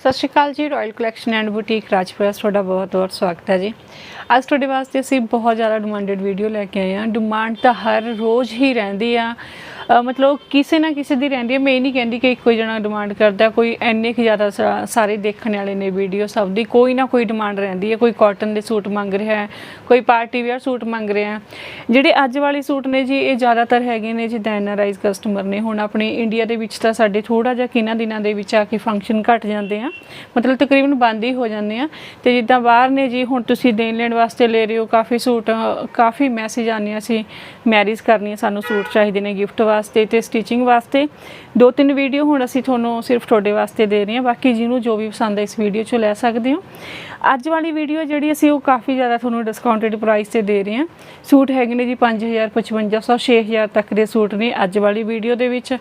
ਸਤਿ ਸ਼੍ਰੀ ਅਕਾਲ ਜੀ royal collection and boutique Rajpura, ਤੁਹਾਡਾ ਬਹੁਤ ਬਹੁਤ ਸਵਾਗਤ ਹੈ ਜੀ। ਅੱਜ ਤੁਹਾਡੇ ਵਾਸਤੇ ਅਸੀਂ ਬਹੁਤ ਜ਼ਿਆਦਾ ਡਿਮਾਂਡਡ ਵੀਡੀਓ ਲੈ ਕੇ ਆਏ ਹਾਂ। ਡਿਮਾਂਡ ਤਾਂ ਹਰ ਰੋਜ਼ ਹੀ ਰਹਿੰਦੀ ਆ। ਮਤਲਬ ਕਿਸੇ ਨਾ ਕਿਸੇ ਦੀ ਰਹਿੰਦੀ ਹੈ। ਮੈਂ ਇਹ ਨਹੀਂ ਕਹਿੰਦੀ ਕਿ ਇੱਕੋ ਹੀ ਜਣਾ ਡਿਮਾਂਡ ਕਰਦਾ। ਕੋਈ ਇੰਨੇ ਕੁ ਜ਼ਿਆਦਾ ਸਾ- ਸਾਰੇ ਦੇਖਣ ਵਾਲੇ ਨੇ ਵੀਡੀਓ ਸਭ ਦੀ। ਕੋਈ ਨਾ ਕੋਈ ਡਿਮਾਂਡ ਰਹਿੰਦੀ ਹੈ। ਕੋਈ ਕਾਟਨ ਦੇ ਸੂਟ ਮੰਗ ਰਿਹਾ ਹੈ। ਕੋਈ ਪਾਰਟੀ ਵੇਅਰ ਸੂਟ ਮੰਗ ਰਿਹਾ ਹੈ। ਜਿਹੜੇ ਅੱਜ ਵਾਲੇ ਸੂਟ ਨੇ ਜੀ, ਇਹ ਜ਼ਿਆਦਾਤਰ ਹੈਗੇ ਨੇ ਜਿੱਦਾਂ ਐਨਆਰਆਈਜ਼ ਕਸਟਮਰ ਨੇ। ਹੁਣ ਆਪਣੇ ਇੰਡੀਆ ਦੇ ਵਿੱਚ ਤਾਂ ਸਾਡੇ ਥੋੜਾ ਜਿਹਾ ਕਿਨਾਂ ਦਿਨਾਂ ਦੇ ਵਿੱਚ ਆ ਕੇ ਫੰਕਸ਼ਨ ਘਟ ਜਾਂਦੇ ਆ। ਮਤਲਬ ਤਕਰੀਬਨ ਬੰਦ ਹੀ ਹੋ ਜਾਂਦੇ ਆ। ਤੇ ਜਿੱਦਾਂ ਬਾਹਰ ਨੇ ਜੀ, ਹੁਣ ਤੁਸੀਂ ਦੇਣ ਲੈਣ ਵਾਸਤੇ ਲੈ ਰਹੇ ਹੋ। ਕਾਫੀ ਸੂਟ, ਕਾਫੀ ਮੈਸੇਜ ਆਉਂਦੇ ਆ ਅਸੀਂ ਮੈਰਿਜ ਕਰਨੀ ਸਾਨੂੰ ਸੂਟ ਚਾਹੀਦੇ ਨੇ ਗਿਫਟ ਵਾਸਤੇ। ਵਾਸਤੇ ਤੇ ਸਟਿਚਿੰਗ ਵਾਸਤੇ। ਦੋ ਤਿੰਨ ਵੀਡੀਓ ਹੁਣ ਅਸੀਂ ਤੁਹਾਨੂੰ ਸਿਰਫ ਤੁਹਾਡੇ ਵਾਸਤੇ ਦੇ ਰਹੇ ਹਾਂ। ਬਾਕੀ ਜਿਹਨੂੰ ਜੋ ਵੀ ਪਸੰਦ ਹੈ ਇਸ ਵੀਡੀਓ 'ਚੋਂ ਲੈ ਸਕਦੇ ਹੋ। ਅੱਜ ਵਾਲੀ ਵੀਡੀਓ ਜਿਹੜੀ ਅਸੀਂ ਉਹ ਕਾਫੀ ਜ਼ਿਆਦਾ ਤੁਹਾਨੂੰ ਡਿਸਕਾਊਂਟਡ ਪ੍ਰਾਈਸ ਤੇ ਦੇ ਰਹੇ ਹਾਂ। ਸੂਟ ਹੈਗੇ ਨੇ ਜੀ 5000 5500 6000 ਤੱਕ ਦੇ ਸੂਟ ਨੇ ਅੱਜ ਵਾਲੀ ਵੀਡੀਓ ਦੇ ਵਿੱਚ।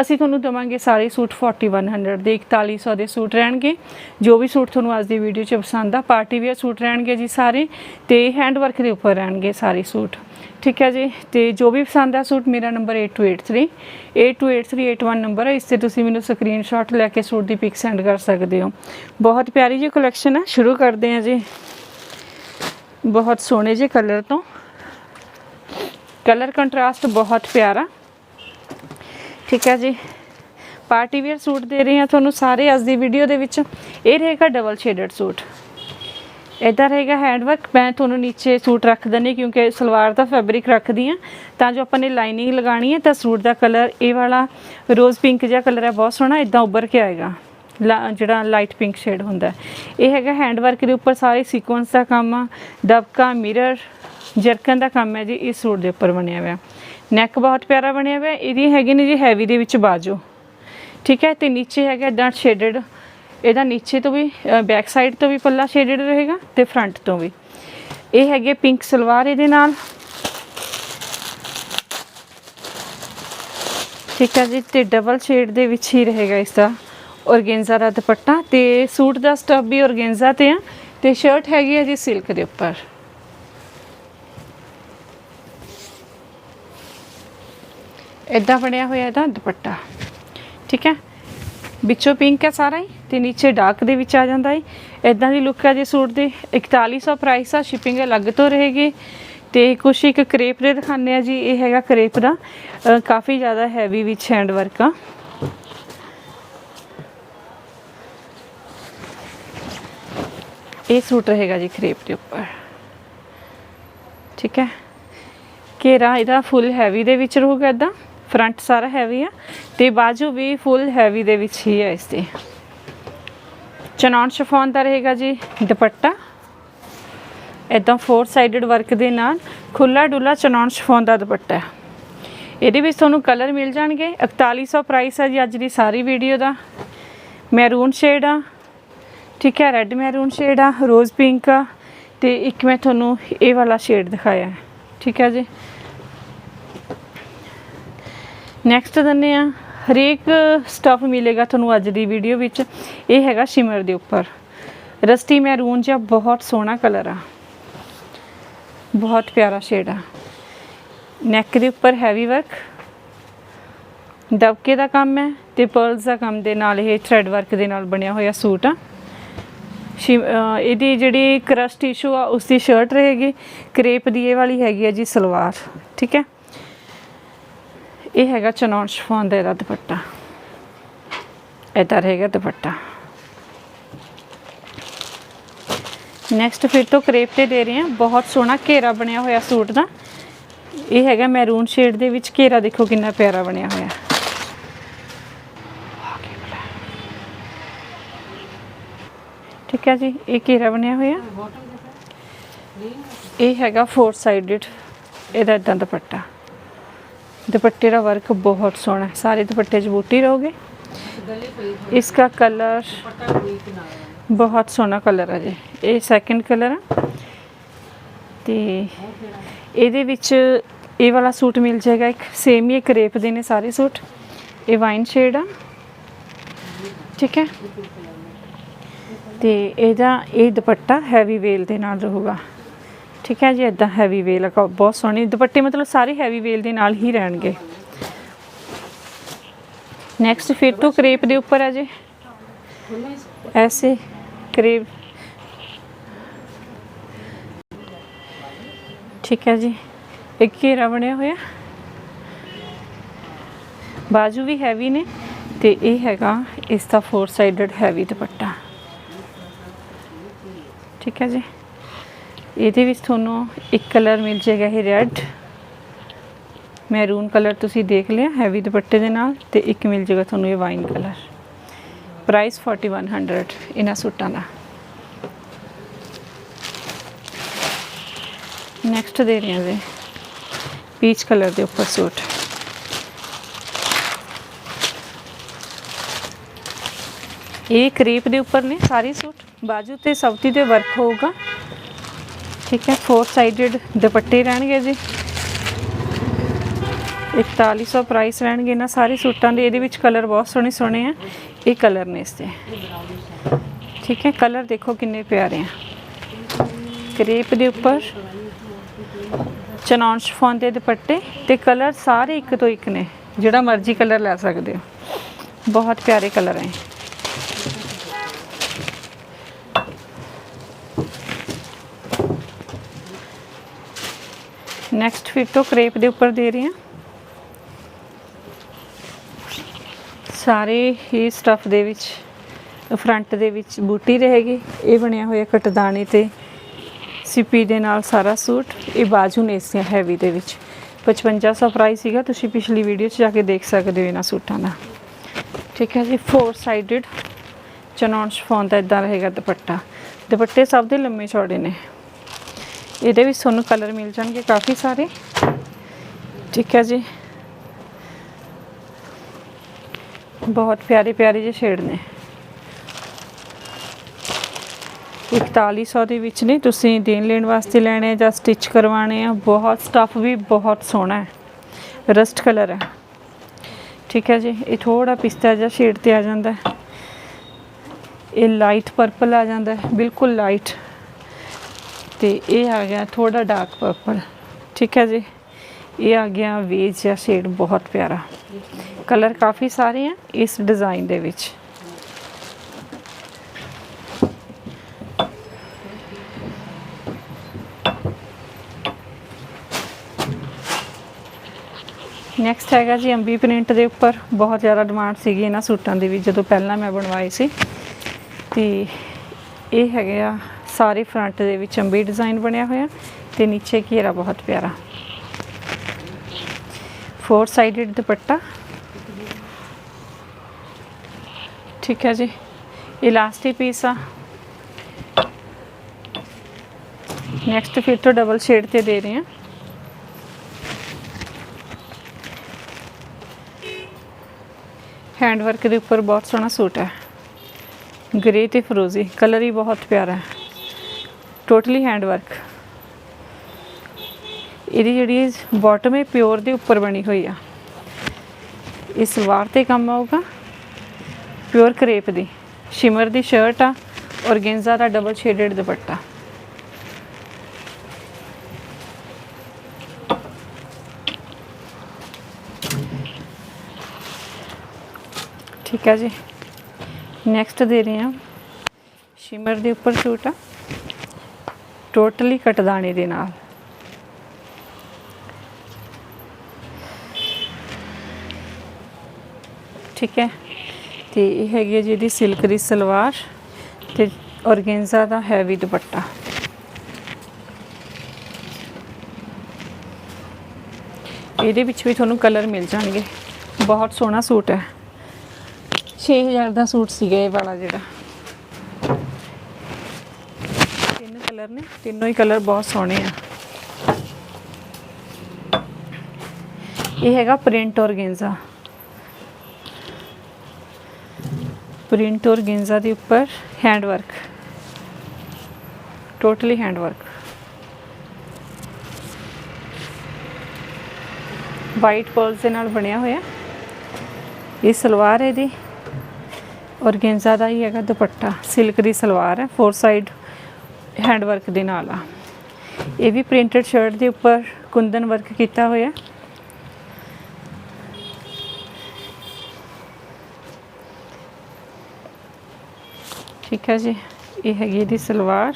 ਅਸੀਂ ਤੁਹਾਨੂੰ ਦਵਾਂਗੇ ਸਾਰੇ ਸੂਟ 4100 ਦੇ 4100 ਦੇ ਸੂਟ ਰਹਿਣਗੇ। ਜੋ ਵੀ ਸੂਟ ਤੁਹਾਨੂੰ ਅੱਜ ਦੀ ਵੀਡੀਓ 'ਚ ਪਸੰਦ ਆ, ਪਾਰਟੀ ਵੇਅਰ ਸੂਟ ਰਹਿਣਗੇ ਜੀ ਸਾਰੇ ਤੇ ਹੈਂਡ ਵਰਕ ਦੇ ਉੱਪਰ ਰਹਿਣਗੇ ਸਾਰੇ ਸੂਟ। ਠੀਕ ਹੈ ਜੀ, ਤੇ ਜੋ ਵੀ ਪਸੰਦ ਆ ਸੂਟ, ਮੇਰਾ ਨੰਬਰ 8283 828381 ਨੰਬਰ ਹੈ ਇਸ ਤੇ ਤੁਸੀਂ ਮੈਨੂੰ ਸਕਰੀਨਸ਼ਾਟ ਲੈ ਕੇ ਸੂਟ ਦੀ ਪਿਕ ਸੈਂਡ ਕਰ ਸਕਦੇ ਹੋ। ਬਹੁਤ ਪਿਆਰੀ ਜੀ ਕਲੈਕਸ਼ਨ ਹੈ ਸ਼ੁਰੂ ਕਰਦੇ ਹਾਂ ਜੀ। ਬਹੁਤ ਸੋਹਣੇ ਜੇ ਕਲਰ ਤੋਂ। ਕਲਰ ਕੰਟਰਾਸਟ ਬਹੁਤ ਪਿਆਰਾ। ਠੀਕ ਹੈ ਜੀ। ਪਾਰਟੀ ਵੇਅਰ ਸੂਟ ਦੇ ਰਹੇ ਹਾਂ ਤੁਹਾਨੂੰ ਸਾਰੇ ਅੱਜ ਦੀ ਵੀਡੀਓ ਦੇ ਵਿੱਚ। ਇਹ ਰਹੇਗਾ ਡਬਲ ਸ਼ੇਡਡ ਸੂਟ। ਇਦਾਂ ਰਹੇਗਾ ਹੈਂਡ ਵਰਕ ਮੈਂ ਤੁਹਾਨੂੰ ਨੀਚੇ ਸੂਟ ਰੱਖ ਦਿੰਦੀ ਕਿਉਂਕਿ ਸਲਵਾਰ ਦਾ ਫੈਬਰਿਕ ਰੱਖਦੀ ਆ ਤਾਂ ਜੋ ਆਪਾਂ ਨੇ ਲਾਈਨਿੰਗ ਲਗਾਣੀ ਹੈ ਤਾਂ ਸੂਟ ਦਾ ਕਲਰ ਇਹ ਵਾਲਾ ਰੋਜ਼ ਪਿੰਕ ਜਿਹਾ ਕਲਰ ਹੈ, ਬਹੁਤ ਸੋਹਣਾ ਇਦਾਂ ਉੱਭਰ ਕੇ ਆਏਗਾ। ਲਾ- ਜਿਹੜਾ ਲਾਈਟ ਪਿੰਕ ਸ਼ੇਡ ਹੁੰਦਾ ਇਹ ਹੈਗਾ ਹੈਂਡ ਵਰਕ ਦੇ ਉੱਪਰ ਸਾਰੇ ਸੀਕੁਐਂਸ ਦਾ ਕੰਮ ਆ। ਦਬਕਾ ਮਿਰਰ ਜਰਕਨ ਦਾ ਕੰਮ ਹੈ ਜੀ ਇਸ ਸੂਟ ਦੇ ਉੱਪਰ ਬਣਿਆ ਹੋਇਆ। ਨੈਕ ਬਹੁਤ ਪਿਆਰਾ ਬਣਿਆ ਹੋਇਆ। ਇਹਦੀ ਹੈਗੀ ਨੇ ਜੀ ਹੈਵੀ ਦੇ ਵਿੱਚ ਬਾਜੂ। ਠੀਕ ਹੈ, ਤੇ ਨੀਚੇ ਹੈਗਾ ਇਦਾਂ ਸ਼ੇਡਡ ਇਹਦਾ ਨੀਚੇ ਤੋਂ ਵੀ ਬੈਕ ਸਾਈਡ ਤੋਂ ਵੀ ਪੱਲਾ ਸ਼ੇਡਡ ਰਹੇਗਾ ਤੇ ਫਰੰਟ ਤੋਂ ਵੀ। ਇਹ ਹੈਗੇ ਪਿੰਕ ਸਲਵਾਰ ਇਹਦੇ ਨਾਲ। ਠੀਕ ਹੈ ਜੀ, ਤੇ ਡਬਲ ਸ਼ੇਡ ਦੇ ਵਿੱਚ ਹੀ ਰਹੇਗਾ ਇਸ ਦਾ ਔਰਗੇਂਜ਼ਾ ਦਾ ਦੁਪੱਟਾ ਤੇ ਸੂਟ ਦਾ ਸਟਫ ਵੀ ਔਰਗੇਂਜ਼ਾ ਤੇ ਆ ਤੇ ਸ਼ਰਟ ਹੈਗੀ ਹੈ ਜੀ ਸਿਲਕ ਦੇ ਉੱਪਰ। ਇਦਾਂ ਬਣਿਆ ਹੋਇਆ ਇਹਦਾ ਦੁਪੱਟਾ। ਠੀਕ ਹੈ, ਵਿੱਚੋਂ ਪਿੰਕ ਹੈ ਸਾਰਾ ਹੀ। ਤੇ ਨੀਚੇ ਡਾਰਕ ਦੇ ਵਿੱਚ ਆ ਜਾਂਦਾ ਹੈ ਇਦਾਂ ਦੀ ਲੁੱਕ ਹੈ ਜੇ ਸੂਟ ਦੀ। 4100 ਪ੍ਰਾਈਸ ਆ ਸ਼ਿਪਿੰਗ ਅਲੱਗ ਤੋਂ ਰਹੇਗੀ। ਤੇ ਕੁਛ ਇੱਕ ਕਰੇਪ ਦੇ ਦਿਖਾਉਂਦੇ ਆ ਜੀ, ਇਹ ਹੈਗਾ ਕਰੇਪ ਦਾ। ਕਾਫੀ ਜ਼ਿਆਦਾ ਹੈਵੀ ਵਿੱਚ ਹੈਂਡ ਵਰਕ ਆ। ਇਹ ਸੂਟ ਰਹੇਗਾ ਜੀ ਕਰੇਪ ਦੇ ਉੱਪਰ। ਠੀਕ ਹੈ? ਘੇਰਾ ਇਹਦਾ ਫੁੱਲ ਹੈਵੀ ਦੇ ਵਿੱਚ ਰਹੂਗਾ ਇਦਾਂ ਫਰੰਟ ਸਾਰਾ ਹੈਵੀ ਆ। ਤੇ ਬਾਜੂ ਵੀ ਫੁੱਲ ਹੈਵੀ ਦੇ ਵਿੱਚ ਹੀ ਹੈ ਇਸ ਤੇ ਚਨੌਨ ਸ਼ਿਫੋਨ ਦਾ ਰਹੇਗਾ ਜੀ, ਦੁਪੱਟਾ। ਇਦਾਂ ਫੋਰ ਸਾਈਡਡ ਵਰਕ ਦੇ ਨਾਲ ਖੁੱਲਾ ਡੁੱਲਾ ਚਨੌਨ ਸ਼ਿਫੋਨ ਦਾ ਦੁਪੱਟਾ। ਇਹਦੇ ਵਿੱਚ ਤੁਹਾਨੂੰ ਕਲਰ ਮਿਲ ਜਾਣਗੇ। 4100 ਪ੍ਰਾਈਸ ਹੈ ਜੀ ਅੱਜ ਦੀ ਸਾਰੀ ਵੀਡੀਓ ਦਾ। ਮੈਰੂਨ ਸ਼ੇਡ ਆ। ਠੀਕ ਹੈ ਰੈੱਡ ਮੈਰੂਨ ਸ਼ੇਡ ਆ ਰੋਜ਼ ਪਿੰਕ ਆ। ਤੇ ਇੱਕ ਮੈਂ ਤੁਹਾਨੂੰ ਇਹ ਵਾਲਾ ਸ਼ੇਡ ਦਿਖਾਇਆ ਠੀਕ ਹੈ ਜੀ। ਨੈਕਸਟ ਦੰਨੇ ਆ ਹਰੇਕ ਸਟਫ ਮਿਲੇਗਾ ਤੁਹਾਨੂੰ ਅੱਜ ਦੀ ਵੀਡੀਓ ਵਿੱਚ। ਇਹ ਹੈਗਾ ਸ਼ਿਮਰ ਦੇ ਉੱਪਰ। ਰਸਟੀ ਮੈਰੂਨ ਜਿਹਾ ਬਹੁਤ ਸੋਹਣਾ ਕਲਰ ਆ। ਬਹੁਤ ਪਿਆਰਾ ਸ਼ੇਡ ਆ। ਨੈਕ ਦੇ ਉੱਪਰ ਹੈਵੀ ਵਰਕ ਦਬਕੇ ਦਾ ਕੰਮ ਹੈ ਤੇ ਪਰਲਸ ਦਾ ਕੰਮ ਦੇ ਨਾਲ ਇਹ ਥ੍ਰੈਡ ਵਰਕ ਦੇ ਨਾਲ ਬਣਿਆ ਹੋਇਆ ਸੂਟ ਆ। ਸ਼ਿਮ- ਇਹਦੀ ਜਿਹੜੀ ਕਰਸਟ ਇਸ਼ੂ ਆ ਉਸ ਦੀ ਸ਼ਰਟ ਰਹੇਗੀ। ਕਰੇਪ ਦੀ ਇਹ ਵਾਲੀ ਹੈਗੀ ਆ ਜੀ ਸਲਵਾਰ। ਠੀਕ ਹੈ? ਇਹ ਹੈਗਾ ਚਨੌਨ ਸ਼ਿਫੋਨ ਦਾ ਇਹਦਾ ਦੁਪੱਟਾ। ਇਹਦਾ ਰਹੇਗਾ ਦੁਪੱਟਾ। ਨੈਕਸਟ ਫਿਰ ਤੋਂ ਕਰੇਪ ਤੇ ਦੇ ਰਹੇ ਹਾਂ। ਬਹੁਤ ਸੋਹਣਾ ਘੇਰਾ ਬਣਿਆ ਹੋਇਆ ਸੂਟ ਦਾ। ਇਹ ਹੈਗਾ ਮੈਰੂਨ ਸ਼ੇਡ ਦੇ ਵਿੱਚ। ਘੇਰਾ ਦੇਖੋ ਕਿੰਨਾ ਪਿਆਰਾ ਬਣਿਆ ਹੋਇਆ। ਠੀਕ ਹੈ ਜੀ, ਇਹ ਘੇਰਾ ਬਣਿਆ ਹੋਇਆ। ਇਹ ਹੈਗਾ ਫੋਰ ਸਾਈਡਡ ਇਹਦਾ ਇਦਾਂ ਦੁਪੱਟਾ। ਦੁਪੱਟੇ ਦਾ ਵਰਕ ਬਹੁਤ ਸੋਹਣਾ ਹੈ। ਸਾਰੇ ਦੁਪੱਟੇ 'ਚ ਬੂਟੀ ਰਹੋਗੇ। ਇਸ ਦਾ ਕਲਰ ਬਹੁਤ ਸੋਹਣਾ ਕਲਰ ਹੈ ਜੀ। ਇਹ ਸੈਕੰਡ ਕਲਰ ਹੈ ਤੇ ਇਹਦੇ ਵਿੱਚ ਇਹ ਵਾਲਾ ਸੂਟ ਮਿਲ ਜਾਏਗਾ। ਇੱਕ ਸੇਮ ਹੀ ਕਰੇਪ ਦੇ ਨੇ ਸਾਰੇ ਸੂਟ। ਇਹ ਵਾਈਨ ਸ਼ੇਡ ਆ। ਠੀਕ ਹੈ। ਤੇ ਇਹਦਾ ਇਹ ਦੁਪੱਟਾ ਹੈਵੀ ਵੇਲ ਦੇ ਨਾਲ ਰਹੂਗਾ। ਠੀਕ ਹੈ ਜੀ ਇਦਾਂ ਹੈਵੀ ਵੇਲ ਬਹੁਤ ਸੋਹਣੀ। ਦੁਪੱਟੇ ਮਤਲਬ ਸਾਰੇ ਹੈਵੀ ਵੇਲ ਦੇ ਨਾਲ ਹੀ ਰਹਿਣਗੇ। ਨੈਕਸਟ ਫਿਰ ਤੋਂ ਕਰੇਪ ਦੇ ਉੱਪਰ ਹੈ ਜੀ। ਐਸੇ ਕਰੇਪ। ਠੀਕ ਹੈ ਜੀ, ਇੱਕ ਘੇਰਾ ਬਣਿਆ ਹੋਇਆ। ਬਾਜੂ ਵੀ ਹੈਵੀ ਨੇ ਤੇ ਇਹ ਹੈਗਾ ਇਸ ਦਾ ਫੋਰ ਸਾਈਡਡ ਹੈਵੀ ਦੁਪੱਟਾ। ਠੀਕ ਹੈ ਜੀ। ਇਹਦੇ ਵਿੱਚ ਤੁਹਾਨੂੰ ਇੱਕ ਕਲਰ ਮਿਲ ਜਾਏਗਾ ਇਹ ਰੈੱਡ ਮੈਰੂਨ ਕਲਰ ਤੁਸੀਂ ਦੇਖ ਲਿਆ ਹੈਵੀ ਦੁਪੱਟੇ ਦੇ ਨਾਲ ਤੇ ਇੱਕ ਮਿਲ ਜਾਏਗਾ ਤੁਹਾਨੂੰ ਇਹ ਵਾਈਨ ਕਲਰ। ਪ੍ਰਾਈਸ 4100 ਇਹਨਾਂ ਸੂਟਾਂ ਦਾ। ਨੈਕਸਟ ਦੇ ਰਹੇ ਹਾਂ ਜੀ। ਪੀਚ ਕਲਰ ਦੇ ਉੱਪਰ ਸੂਟ। ਇਹ ਕਰੀਪ ਦੇ ਉੱਪਰ ਨੇ ਸਾਰੇ ਸੂਟ। ਬਾਜੂ ਤੇ ਸਵਤੀ ਤੇ ਵਰਕ ਹੋਊਗਾ। ਠੀਕ ਹੈ ਫੋਰ ਸਾਈਡਡ ਦੁਪੱਟੇ ਰਹਿਣਗੇ ਜੀ। 4100 ਪ੍ਰਾਈਸ ਰਹਿਣਗੇ ਇਹਨਾਂ ਸਾਰੇ ਸੂਟਾਂ ਦੇ, ਇਹਦੇ ਵਿੱਚ ਕਲਰ ਬਹੁਤ ਸੋਹਣੇ ਸੋਹਣੇ ਆ। ਇਹ ਕਲਰ ਨੇ ਇਸ ਤੇ ਠੀਕ ਹੈ ਕਲਰ ਦੇਖੋ ਕਿੰਨੇ ਪਿਆਰੇ ਆ। ਕਰੀਪ ਦੇ ਉੱਪਰ ਚਨੌਨ ਸ਼ਿਫੋਨ ਦੇ ਦੁਪੱਟੇ ਤੇ ਕਲਰ ਸਾਰੇ ਇੱਕ ਤੋਂ ਇੱਕ ਨੇ, ਜਿਹੜਾ ਮਰਜ਼ੀ ਕਲਰ ਲੈ ਸਕਦੇ ਹੋ। ਬਹੁਤ ਪਿਆਰੇ ਕਲਰ ਹੈ ਨੈਕਸਟ ਫਿਰ ਤੋਂ ਕ੍ਰੇਪ ਦੇ ਉੱਪਰ ਦੇ ਰਹੀ ਹਾਂ। ਸਾਰੇ ਹੀ ਸਟਫ ਦੇ ਵਿੱਚ ਫਰੰਟ ਦੇ ਵਿੱਚ ਬੂਟੀ ਰਹੇਗੀ। ਇਹ ਬਣਿਆ ਹੋਇਆ ਕਟਦਾਣੇ ਤੇ ਸਿਪੀ ਦੇ ਨਾਲ ਸਾਰਾ ਸੂਟ। ਇਹ ਬਾਜੂ ਨੇ ਇਸ ਹੈਵੀ ਦੇ ਵਿੱਚ। 5500 ਪ੍ਰਾਈਸ ਸੀਗਾ, ਤੁਸੀਂ ਪਿਛਲੀ ਵੀਡੀਓ 'ਚ ਜਾ ਕੇ ਦੇਖ ਸਕਦੇ ਹੋ ਇਹਨਾਂ ਸੂਟਾਂ ਦਾ। ਠੀਕ ਹੈ ਜੀ ਫੋਰ ਸਾਈਡਡ ਚਨੌਨ ਸ਼ਫੋਨ ਦਾ ਇਦਾਂ ਰਹੇਗਾ ਦੁਪੱਟਾ। ਦੁਪੱਟੇ ਸਭ ਦੇ ਲੰਮੇ ਚੌੜੇ ਨੇ। ਇਹਦੇ ਵਿੱਚ ਤੁਹਾਨੂੰ ਕਲਰ ਮਿਲ ਜਾਣਗੇ ਕਾਫੀ ਸਾਰੇ। ਠੀਕ ਹੈ ਜੀ। ਬਹੁਤ ਪਿਆਰੇ ਪਿਆਰੇ ਜਿਹੇ ਸ਼ੇਡ ਨੇ। 4100 ਦੇ ਵਿੱਚ ਨੇ, ਤੁਸੀਂ ਦੇਣ ਲੈਣ ਵਾਸਤੇ ਲੈਣੇ ਜਾਂ ਸਟਿਚ ਕਰਵਾਣੇ ਆ। ਬਹੁਤ ਸਟਫ ਵੀ ਬਹੁਤ ਸੋਹਣਾ ਹੈ। ਰਸਟ ਕਲਰ ਹੈ। ਠੀਕ ਹੈ ਜੀ। ਇਹ ਥੋੜਾ ਪਿਸਤਾ ਜਿਹਾ ਸ਼ੇਡ ਤੇ ਆ ਜਾਂਦਾ ਹੈ। ਇਹ ਲਾਈਟ ਪਰਪਲ ਆ ਜਾਂਦਾ ਹੈ। ਬਿਲਕੁਲ ਲਾਈਟ ਤੇ ਇਹ ਆ ਗਿਆ ਥੋੜਾ ਡਾਰਕ ਪਰਪਲ ਠੀਕ ਹੈ ਜੀ? ਇਹ ਆ ਗਿਆ ਵੇਜ ਜਾਂ ਸ਼ੇਡ ਬਹੁਤ ਪਿਆਰਾ। ਕਲਰ ਕਾਫੀ ਸਾਰੇ ਆ ਇਸ ਡਿਜ਼ਾਈਨ ਦੇ ਵਿੱਚ। ਨੈਕਸਟ ਹੈਗਾ ਜੀ ਅੰਬੀ ਪ੍ਰਿੰਟ ਦੇ ਉੱਪਰ। ਬਹੁਤ ਜ਼ਿਆਦਾ ਡਿਮਾਂਡ ਸੀਗੀ ਇਹਨਾਂ ਸੂਟਾਂ ਦੀ ਵੀ ਜਦੋਂ ਪਹਿਲਾਂ ਮੈਂ ਬਣਵਾਏ ਸੀ। ਤੇ ਇਹ ਹੈਗੇ ਆ ਸਾਰੇ ਫਰੰਟ ਦੇ ਵਿੱਚ ਅੰਬੀ ਡਿਜ਼ਾਈਨ ਬਣਿਆ ਹੋਇਆ ਤੇ ਨੀਚੇ ਘੇਰਾ ਬਹੁਤ ਪਿਆਰਾ। ਫੋਰ ਸਾਈਡਡ ਦੁਪੱਟਾ। ਠੀਕ ਹੈ ਜੀ। ਇਲਾਸਟਿਕ ਪੀਸ ਆ। ਨੈਕਸਟ ਫਿਰ ਤੋਂ ਡਬਲ ਸ਼ੇਡ ਤੇ ਦੇ ਰਹੇ ਹਾਂ। ਹੈਂਡ ਵਰਕ ਦੇ ਉੱਪਰ ਬਹੁਤ ਸੋਹਣਾ ਸੂਟ ਹੈ। ਗ੍ਰੇ ਤੇ ਫਰੋਜ਼ੀ। ਕਲਰ ਹੀ ਬਹੁਤ ਪਿਆਰਾ ਹੈ। ਟੋਟਲੀ ਹੈਂਡ ਵਰਕ ਇਹਦੀ ਜਿਹੜੀ ਬਾਟਮ ਹੈ ਪਿਓਰ ਦੇ ਉੱਪਰ ਬਣੀ ਹੋਈ ਆ। ਇਸ ਸਲਵਾਰ ਤੇ ਕੰਮ ਆਊਗਾ। ਪਿਓਰ ਕਰੇਪ ਦੀ। ਸ਼ਿਮਰ ਦੀ ਸ਼ਰਟ ਆ ਔਰਗੈਂਜ਼ਾ ਦਾ ਡਬਲ ਸ਼ੇਡਡ ਦੁਪੱਟਾ। ਠੀਕ ਹੈ ਜੀ। ਨੈਕਸਟ ਦੇ ਰਹੇ ਹਾਂ। ਸ਼ਿਮਰ ਦੇ ਉੱਪਰ ਸੂਟ ਆ। ਟੋਟਲੀ ਕਟਦਾਣੇ ਦੇ ਨਾਲ। ਠੀਕ ਹੈ। ਤੇ ਇਹ ਹੈਗੀ ਹੈ ਜੀ ਸਿਲਕ ਦੀ ਸਲਵਾਰ ਤੇ ਔਰਗੈਂਜ਼ਾ ਦਾ ਹੈਵੀ ਦੁਪੱਟਾ। ਇਹਦੇ ਵਿੱਚ ਵੀ ਤੁਹਾਨੂੰ ਕਲਰ ਮਿਲ ਜਾਣਗੇ। ਬਹੁਤ ਸੋਹਣਾ ਸੂਟ ਹੈ। 6000 ਦਾ ਸੂਟ ਸੀਗਾ ਇਹ ਵਾਲਾ ਜਿਹੜਾ ਤਿੰਨ ਕਲਰ ਨੇ, ਤਿੰਨੋਂ ਹੀ ਕਲਰ ਬਹੁਤ ਸੋਹਣੇ ਆ। ਇਹ ਹੈਗਾ ਪ੍ਰਿੰਟ ਔਰਗੈਂਜ਼ਾ। ਪ੍ਰਿੰਟ ਔਰਗੈਂਜ਼ਾ ਦੇ ਉੱਪਰ hand work totally hand work white pearls ਦੇ ਨਾਲ ਬਣਿਆ ਹੋਇਆ। ਇਹ ਸਲਵਾਰ ਹੈ ਇਹਦੀ। ਔਰਗੈਂਜ਼ਾ ਦਾ ਹੀ ਹੈਗਾ ਦੁਪੱਟਾ। ਸਿਲਕ ਦੀ ਸਲਵਾਰ ਹੈ। ਫੋਰ ਸਾਈਡ ਹੈਂਡ ਵਰਕ ਦੇ ਨਾਲ ਆ। ਇਹ ਵੀ ਪ੍ਰਿੰਟਡ ਸ਼ਰਟ ਦੇ ਉੱਪਰ ਕੁੰਦਨ ਵਰਕ ਕੀਤਾ ਹੋਇਆ। ਠੀਕ ਹੈ ਜੀ, ਇਹ ਹੈਗੀ ਇਹਦੀ ਸਲਵਾਰ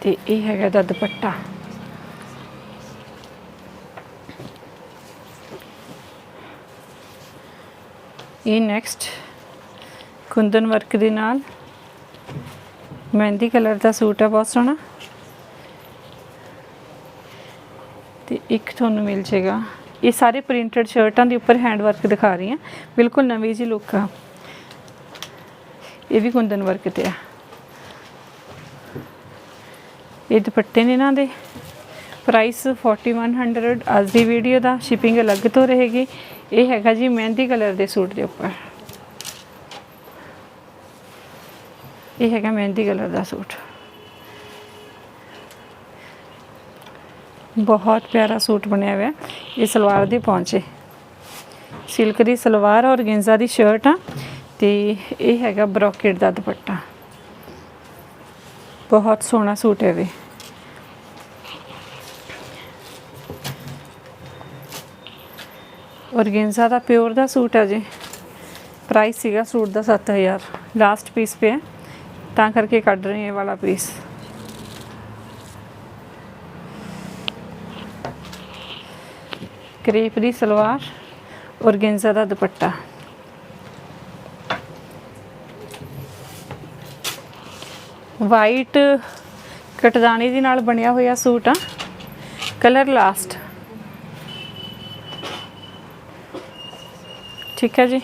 ਤੇ ਇਹ ਹੈਗਾ ਦਾ ਦੁਪੱਟਾ। ਇਹ ਨੈਕਸਟ ਕੁੰਦਨ ਵਰਕ ਦੇ ਨਾਲ ਮਹਿੰਦੀ ਕਲਰ ਦਾ ਸੂਟ ਹੈ ਬਹੁਤ ਸੋਹਣਾ। ਤੇ ਇੱਕ ਤੁਹਾਨੂੰ ਮਿਲ ਜਾਏਗਾ ਇਹ ਸਾਰੇ ਪ੍ਰਿੰਟਡ ਸ਼ਰਟਾਂ ਦੇ ਉੱਪਰ ਹੈਂਡ ਵਰਕ ਦਿਖਾ ਰਹੀ ਹਾਂ। ਬਿਲਕੁਲ ਨਵੀਂ ਜੀ ਲੁੱਕ ਆ। ਇਹ ਵੀ ਕੁੰਦਨ ਵਰਕ ਤੇ ਆ। ਇਹ ਦੁਪੱਟੇ ਨੇ ਇਹਨਾਂ ਦੇ। ਪ੍ਰਾਈਸ 4100 ਅੱਜ ਦੀ ਵੀਡੀਓ ਦਾ ਸ਼ਿਪਿੰਗ ਅਲੱਗ ਤੋਂ ਰਹੇਗੀ। ਇਹ ਹੈਗਾ ਜੀ ਮਹਿੰਦੀ ਕਲਰ ਦੇ ਸੂਟ ਦੇ ਉੱਪਰ। ਇਹ ਹੈਗਾ ਮਹਿੰਦੀ ਕਲਰ ਦਾ ਸੂਟ। ਬਹੁਤ ਪਿਆਰਾ ਸੂਟ ਬਣਿਆ ਹੋਇਆ, ਇਹ ਸਲਵਾਰ ਦੇ ਪਹੁੰਚੇ ਸਿਲਕ ਦੀ ਸਲਵਾਰ ਔਰ ਗਿੰਜ਼ਾ ਦੀ ਸ਼ਰਟ ਆ ਤੇ ਇਹ ਹੈਗਾ ਬਰੋਕੇਟ ਦਾ ਦੁਪੱਟਾ। ਬਹੁਤ ਸੋਹਣਾ ਸੂਟ ਹੈ ਵੀ ਔਰਗੈਂਜ਼ਾ ਦਾ ਪਿਓਰ ਦਾ ਸੂਟ ਹੈ ਜੀ। ਪ੍ਰਾਈਸ ਸੀਗਾ ਸੂਟ ਦਾ 7000 ਲਾਸਟ ਪੀਸ ਪਿਆ। ਤਾਂ ਕਰਕੇ ਕੱਢ ਰਹੇ ਹਾਂ ਇਹ ਵਾਲਾ ਪੀਸ ਕਰੀਪ ਦੀ ਸਲਵਾਰ ਔਰਗੈਂਜ਼ਾ ਦਾ ਦੁਪੱਟਾ। ਵਾਈਟ ਕਟਦਾਨੀ ਦੇ ਨਾਲ ਬਣਿਆ ਹੋਇਆ ਸੂਟ ਆ। ਕਲਰ ਲਾਸਟ ਠੀਕ ਹੈ ਜੀ।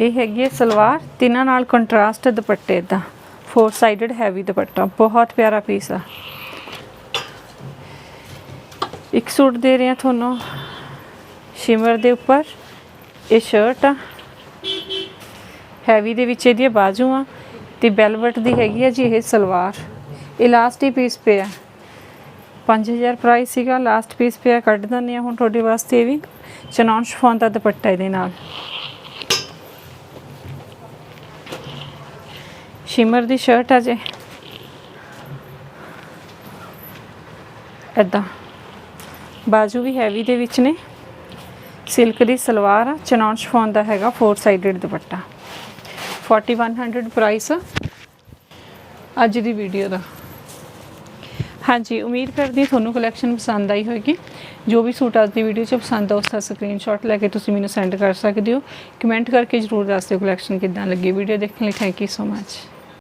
ਇਹ ਹੈਗੀ ਹੈ ਸਲਵਾਰ, ਤਿੰਨਾਂ ਨਾਲ ਕੰਟਰਾਸਟ ਦੁਪੱਟੇ ਦਾ। ਫੋਰ ਸਾਈਡਡ ਹੈਵੀ ਦੁਪੱਟਾ, ਬਹੁਤ ਪਿਆਰਾ ਪੀਸ ਆ। ਇੱਕ ਸੂਟ ਦੇ ਰਹੇ ਆ ਤੁਹਾਨੂੰ ਸ਼ਿਮਰ ਦੇ ਉੱਪਰ। ਇਹ ਸ਼ਰਟ ਆ। ਹੈਵੀ ਦੇ ਵਿੱਚ ਇਹਦੀਆਂ ਬਾਜੂਆਂ ਤੇ ਵੈਲਵਟ ਦੀ ਹੈਗੀ ਆ ਜੀ ਇਹ ਸਲਵਾਰ। ਇਹ ਲਾਸਟ ਹੀ ਪੀਸ ਪਿਆ। 5000 ਪ੍ਰਾਈਸ ਸੀਗਾ ਲਾਸਟ ਪੀਸ ਪਿਆ। ਕੱਢ ਦਿੰਦੇ ਆ ਹੁਣ ਤੁਹਾਡੇ ਵਾਸਤੇ ਇਹ ਵੀ। ਚਨੌਨ ਸ਼ਫੋਨ ਦਾ ਦੁਪੱਟਾ ਇਹਦੇ ਨਾਲ। ਸ਼ਿਮਰ ਦੀ ਸ਼ਰਟ ਆ ਜੇ। ਐਦਾਂ ਬਾਜੂ ਵੀ ਹੈਵੀ ਦੇ ਵਿੱਚ ਨੇ। ਸਿਲਕ ਦੀ ਸਲਵਾਰ ਆ ਚਨੌਨ ਸ਼ਫੋਨ ਦਾ ਹੈਗਾ ਫੋਰ ਸਾਈਡਡ ਦੁਪੱਟਾ 4100 ਪ੍ਰਾਈਸ ਅੱਜ ਦੀ ਵੀਡੀਓ ਦਾ। ਹਾਂਜੀ, ਉਮੀਦ ਕਰਦੀ ਤੁਹਾਨੂੰ ਕਲੈਕਸ਼ਨ ਪਸੰਦ ਆਈ ਹੋਵੇਗੀ ਜੋ ਵੀ ਸੂਟ ਅੱਜ ਦੀ ਵੀਡੀਓ 'ਚ ਪਸੰਦ ਆ, ਉਸ ਦਾ ਸਕਰੀਨਸ਼ਾਟ ਲੈ ਕੇ ਤੁਸੀਂ ਮੈਨੂੰ ਸੈਂਡ ਕਰ ਸਕਦੇ ਹੋ। ਕਮੈਂਟ ਕਰਕੇ ਜਰੂਰ ਦੱਸ ਦਿਓ ਕਲੈਕਸ਼ਨ ਕਿੱਦਾਂ ਲੱਗੀ ਵੀਡੀਓ ਦੇਖਣ ਲਈ। Thank you so much